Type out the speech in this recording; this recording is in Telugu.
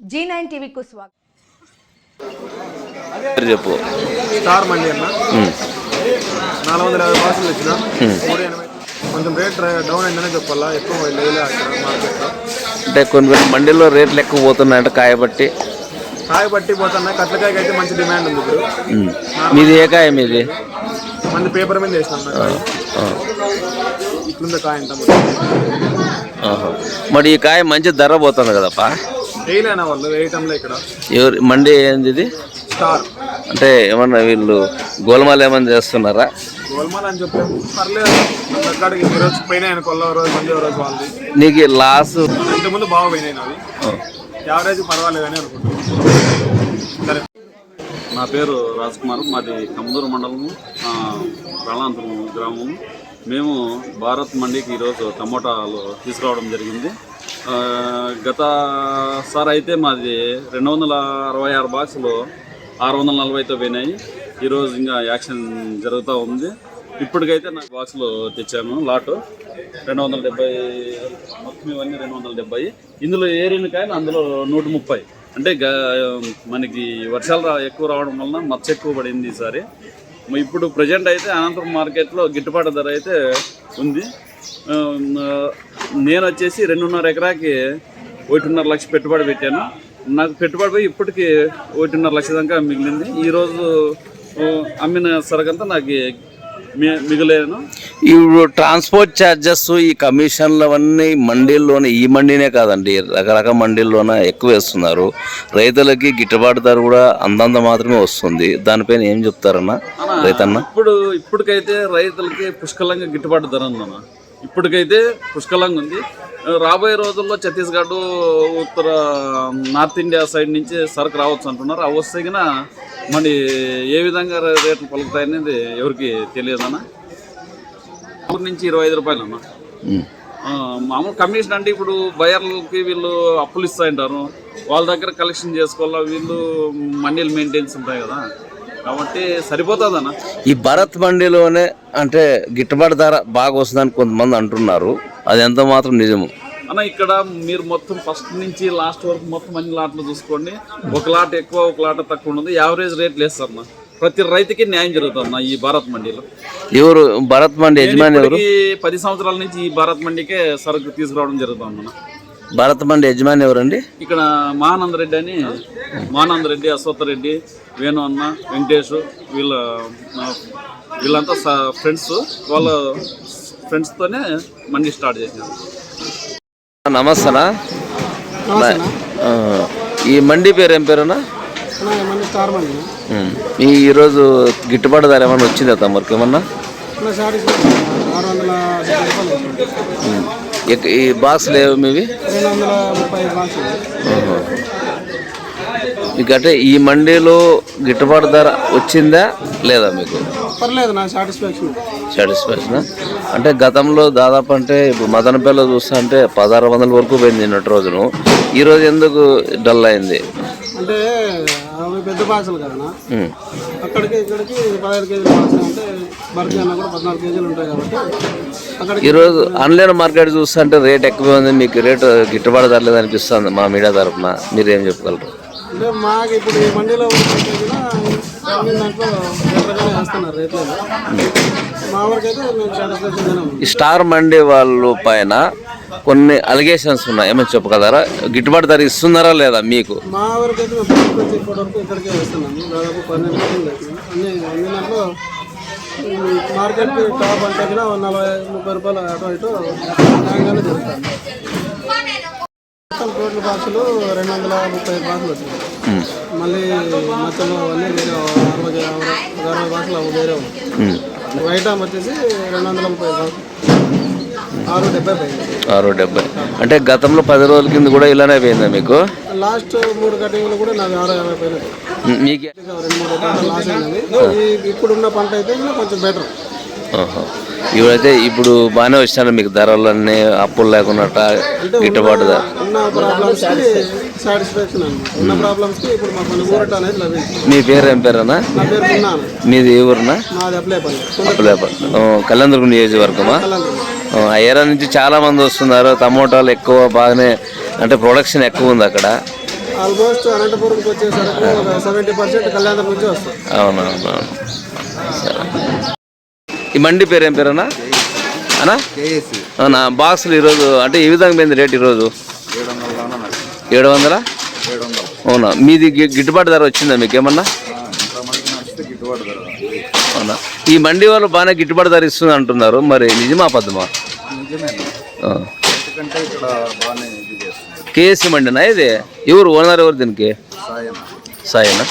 జీ నైన్ టీవీకు స్వాగతం. చెప్పు. స్టార్ మండి అన్న. నాలుగు వందల యాభై బాక్సులు వచ్చిన మూడు ఎనభై. కొంచెం రేట్ డౌన్ అయిందనే చెప్పాలా? ఎక్కువ లేదు మార్కెట్లో అంటే కొన్ని కొన్ని మండీల్లో రేట్లు ఎక్కువ పోతున్నాయంటే కాయ బట్టి కాయ పట్టి పోతున్నా. కట్లకాయకి అయితే మంచి డిమాండ్ ఉంది ఇప్పుడు. మీది ఏ కాయ మీది? మంది పేపర్ మీద వేసినాం. ఇట్లుంది కాయ ఆహా. మరి ఈ కాయ మంచి ధర పోతుంది కదప్పా? వేయలేనా వాళ్ళు వేయటంలో ఇక్కడ? ఎవరు మండి ఏంది ఇది? స్టార్ అంటే ఏమన్నా వీళ్ళు గోల్మాల్ ఏమన్నా చేస్తున్నారా? గోల్మాల్ అని చెప్పాము పర్లేదు. అక్కడికి ఈ రోజు పోయినాయి రోజు ఓ రోజు వాళ్ళది. నీకు లాస్ ఇంతకుముందు బాగా పోయినాయి నావి. యావరేజ్ పర్వాలేదని అనుకుంటున్నాను. సరే. నా పేరు రాజ్ కుమార్ మాది కమదూరు మండలము ఆ, రాళాంతరం గ్రామము. మేము భారత్ మండికి ఈరోజు టమోటాలు తీసుకురావడం జరిగింది. గత సార్ అయితే మాది రెండు వందల అరవై ఆరు బాక్సులు ఆరు వందల నలభైతో పోయినాయి. ఈరోజు ఇంకా యాక్షన్ జరుగుతూ ఉంది. ఇప్పటికైతే నాకు బాక్సులు తెచ్చాను లాటు. రెండు వందల డెబ్బై మొత్తం ఇవన్నీ రెండు వందల డెబ్బై. ఇందులో ఏరిన కానీ అందులో నూట ముప్పై. అంటే గ- మనకి వర్షాలు రా- ఎక్కువ రావడం వలన మచ్చ ఎక్కువ పడింది ఈసారి. ఇప్పుడు ప్రజెంట్ అయితే అనంతపురం మార్కెట్లో గిట్టుబాటు ధర అయితే ఉంది. నేను వచ్చేసి రెండున్నర ఎకరాకి ఒకటిన్నర లక్ష పెట్టుబడి పెట్టాను. నాకు పెట్టుబడి పోయి ఇప్పటికి ఒకటిన్నర లక్ష దాకా మిగిలింది. ఈరోజు అమ్మిన సరుకంతా నాకు మిగిలేను. ఇప్పుడు ట్రాన్స్పోర్ట్ ఛార్జెస్ ఈ కమిషన్లు అవన్నీ మండీల్లోనే ఈ మండీనే కాదండి రకరకాల మండీల్లోనే ఎక్కువ వేస్తున్నారు. రైతులకి గిట్టుబాటు ధర కూడా అందంత మాత్రమే వస్తుంది. దానిపైన ఏం చెప్తారన్నా రైతన్న? ఇప్పుడు ఇప్పటికైతే రైతులకి పుష్కలంగా గిట్టుబాటు ధర ఉందన్న. ఇప్పటికైతే పుష్కలంగా ఉంది. రాబోయే రోజుల్లో ఛత్తీస్గఢ్ ఉత్తర నార్త్ ఇండియా సైడ్ నుంచి సరుకు రావచ్చు అంటున్నారు. అవి వస్తే గిన మరి ఏ విధంగా రేట్లు పలుకుతాయి అనేది ఎవరికి తెలియదన్న ఊరు నుంచి ఇరవై ఐదు రూపాయలు అన్న. మామూలు కమిషన్ అంటే ఇప్పుడు బయర్లకి వీళ్ళు అప్పులు ఇస్తా ఉంటారు వాళ్ళ దగ్గర కలెక్షన్ చేసుకోవాలా? వీళ్ళు మండీలు మెయింటెన్స్ ఉంటాయి కదా. కాబట్టి సరిపోతుందన్న. ఈ భరత్ మండీలోనే అంటే గిట్టుబాటు ధర బాగా వస్తుందని కొంతమంది అంటున్నారు. అది ఎంత మాత్రం నిజము? అన్న ఇక్కడ మీరు మొత్తం ఫస్ట్ నుంచి లాస్ట్ వరకు మొత్తం అన్ని లాట్లు చూసుకోండి. ఒక లాట్ ఎక్కువ ఒక లాట్ తక్కువ ఉండదు. యావరేజ్ రేట్లు వేస్తారు అన్న. ప్రతి రైతుకి న్యాయం జరుగుతుంది అన్న ఈ భారత్ మండీలో ఎవరు? భరత్ మండి యజమాని పది సంవత్సరాల నుంచి ఈ భారత్ మండీకే సరుకు తీసుకురావడం జరుగుతుంది అన్న. భరత్ మండి యజమాని ఎవరండి? ఇక్కడ మహానంద రెడ్డి అని మహానంద రెడ్డి అశ్వత్థ రెడ్డి వేణు అన్న వెంకటేష్ వీళ్ళ వీళ్ళంతా ఫ్రెండ్స్ వాళ్ళ ఫ్రెండ్స్తోనే మండి స్టార్ట్ చేసినారు నమస్తేనా? ఆ, ఈ మండి పేరు ఏం పేరునా. ఈ ఈరోజు గిట్టుబాటు ధర ఏమన్నా వచ్చిందా తమరికి ఏమన్నా? ఈ బాక్స్ లేవు మీవి. మీకు అంటే ఈ మండీలో గిట్టుబాటు ధర వచ్చిందా లేదా మీకు? పర్లేదు నా సాటిస్ఫాక్షన్. సాటిస్ఫాక్షన్. అంటే గతంలో దాదాపు అంటే ఇప్పుడు మదనపల్లి చూస్తా అంటే పదహారు వందల వరకు పోయింది నిన్నటి రోజును. ఈ రోజు ఎందుకు డల్ అయింది? అంటే అవి పెద్ద బాక్సులు కదా. అక్కడికి ఇక్కడికి పదహైదు కేజీల అంటే అన్న కూడా పద్నాలుగు కేజీలు ఉంటాయి కాబట్టి అక్కడికి ఈరోజు ఆన్లైన్ మార్కెట్ చూస్తుంటే రేట్ ఎక్కువ ఉంది మీకు రేటు గిట్టుబాటు ధర అనిపిస్తుంది మా మీడియా తరఫున. మీరు ఏం చెప్పగలరు? అంటే మాకు ఇప్పుడు ఈ మండీలో దాంట్లో వేస్తున్నారు మా వరకైతే మేము స్టార్ మండి వాళ్ళు పైన కొన్ని అలిగేషన్స్ ఉన్నాయి. ఏమైనా చెప్పగలరా? గిట్టుబాటు ధర ఇస్తున్నారా లేదా మీకు? మా వరకు అయితే మేము ఫస్ట్ నుంచి ఇప్పటి వరకు ఇక్కడికే వేస్తున్నాము దాదాపు పన్నెండు కేజీలు అవుతుంది అన్ని అన్ని దాంట్లో మార్కెట్ టాప్ అంటే కూడా నలభై ముప్పై రూపాయలు అటు ఇటు న్యాయంగానే మొత్తం బాక్సులు రెండు వందల ముప్పై బాక్సులు వచ్చినాయి. మళ్ళీ మధ్యలో అన్నీ వేరే అరవై అరవై బాక్సులు వేరే ఉన్నాయి. వచ్చేసి రెండు వందల ముప్పై బాక్సులు ఆరు డెబ్బై అంటే గతంలో పది రోజుల కింద కూడా ఇలానే పోయిందా మీకు? లాస్ట్ మూడు కటింగ్లు కూడా నాకు ఆరు యాభై పోయినాయి. ఉమ్, మీకు లాస్ ఇప్పుడున్న పంట అయితే కొంచెం బెటర్. ఇప్పుడైతే ఇప్పుడు బాగానే వచ్చినారు మీకు ధరలన్నీ అప్పులు లేకుండా గిట్టుబాటు మీ పేరు ఏం పేరేనా నా పేరు ఉన్నాను మీది ఏ ఊరునా? మాది అప్లేపల్లి. కళ్యాణదుర్గం నియోజకవర్గమా? ఏరియా నుంచి చాలా మంది వస్తున్నారు. టమోటాలు ఎక్కువ బాగానే అంటే ప్రొడక్షన్ ఎక్కువ ఉంది అక్కడ. ఆల్మోస్ట్ అనంతపురంకి వచ్చేసరికి ఒక సెవెంటీ పర్సెంట్ కళ్యాణం నుంచి వస్తుంది. అవునవునవును. సరే ఈ మండి పేరు ఏం పేరన్నా? అన్నా? అవునా బాక్సులు ఈరోజు అంటే ఏ విధంగా పోయింది రేట్ ఈరోజు? ఏడు వందల? అవునా మీది గిట్టుబాటు ధర వచ్చిందా మీకు ఏమన్నా అవునా ఈ మండి వాళ్ళు బాగానే గిట్టుబాటు ధర ఇస్తుంది అంటున్నారు. మరి నిజమా చేస్తుంది కేఎస్సి మండినా ఇది? ఎవరు? ఓనర్ ఎవరు దీనికి? సాయం సాయేనా